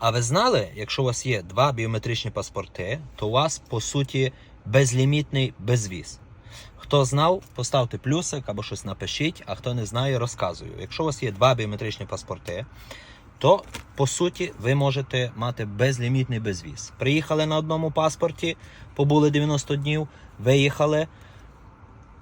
А ви знали, якщо у вас є два біометричні паспорти, то у вас по суті безлімітний безвіз. Хто знав, поставте плюсик або щось напишіть, а хто не знає, розказую. Якщо у вас є два біометричні паспорти, то по суті ви можете мати безлімітний безвіз. Приїхали на одному паспорті, побули 90 днів, виїхали.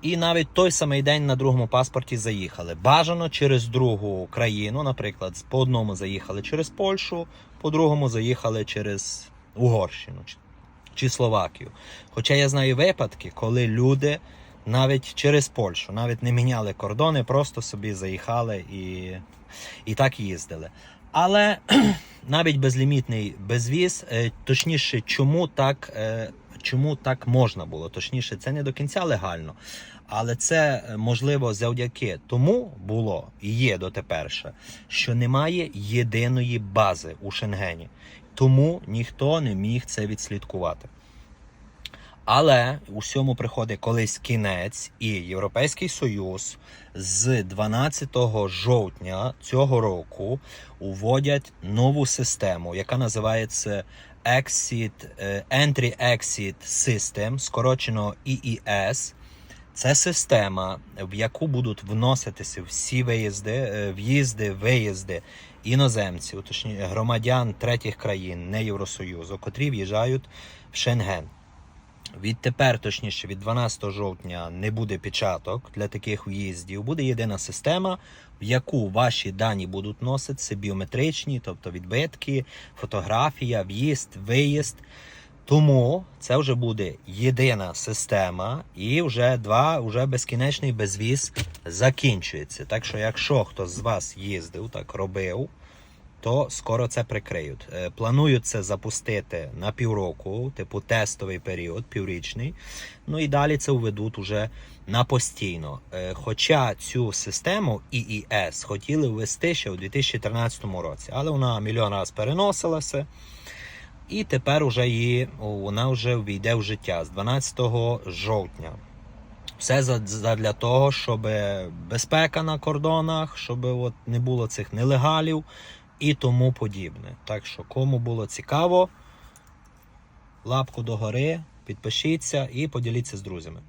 І навіть той самий день на другому паспорті заїхали. Бажано через другу країну, наприклад, по одному заїхали через Польщу, по другому заїхали через Угорщину чи- Словакію. Хоча я знаю випадки, коли люди навіть через Польщу навіть не міняли кордони, просто собі заїхали і, і так їздили. Але навіть безлімітний безвіз, е, точніше, чому так, е, чому так можна було? Точніше, це не до кінця легально. Але це е, можливо завдяки тому було і є дотеперше, що немає єдиної бази у Шенгені. Тому ніхто не міг це відслідкувати. Але усьому приходить колись кінець, і Європейський Союз з 12 жовтня цього року уводять нову систему, яка називається Exit, е, Entry-Exit System, скорочено EES. Це система, в яку будуть вноситися всі виїзди, е, в'їзди, виїзди іноземців, точніше громадян третіх країн, не Євросоюзу, котрі в'їжджають в Шенген. Відтепер, точніше, від 12 жовтня не буде печаток для таких в'їздів. Буде єдина система, в яку ваші дані будуть носитися біометричні, тобто відбитки, фотографія, в'їзд, виїзд. Тому це вже буде єдина система, і вже два, вже безкінечний безвіз закінчується. Так що, якщо хтось з вас їздив, так робив, то скоро це прикриють. Е, Планують це запустити на півроку, типу тестовий період, піврічний. Ну і далі це введуть уже на постійно. Е, Хоча цю систему EES хотіли ввести ще у 2013 році, але вона мільйон разів переносилася. І тепер уже її, вона вже війде в життя з 12 жовтня. Все задля того, щоб безпека на кордонах, щоб от не було цих нелегалів і тому подібне. Так що, кому було цікаво, лапку догори, підпишіться і поділіться з друзями.